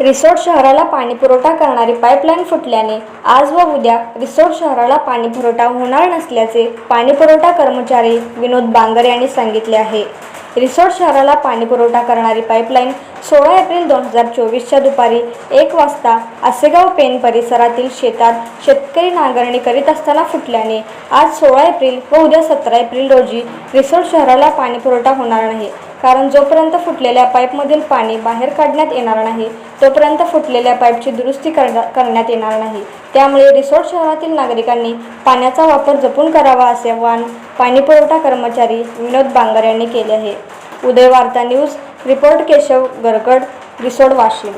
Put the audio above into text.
रिसोड शहराला पाणीपुरवठा करणारी पाईपलाईन फुटल्याने आज व उद्या रिसोड शहराला पाणीपुरवठा होणार नसल्याचे पाणीपुरवठा कर्मचारी विनोद बांगर यांनी सांगितले आहे. रिसोड शहराला पाणीपुरवठा करणारी पाईपलाईन सोळा एप्रिल दोन हजार चोवीसच्या दुपारी एक वाजता आसेगाव पेन परिसरातील शेतात शेतकरी नांगरणी करीत असताना फुटल्याने आज सोळा एप्रिल व उद्या सतरा एप्रिल रोजी रिसोड शहराला पाणीपुरवठा होणार नाही. कारण जोपर्यंत फुटलेल्या पाईपमधील पाणी बाहेर काढण्यात येणार नाही तोपर्यंत फुटलेल्या पाईपची दुरुस्ती करण्या- करण्यात येणार नाही. त्यामुळे रिसोड शहरातील नागरिकांनी पाण्याचा वापर जपून करावा असे आवाहन पाणीपुरवठा कर्मचारी विनोद बांगर यांनी केले आहे. Uday Varta news report Keshav Gargad Risod Washim.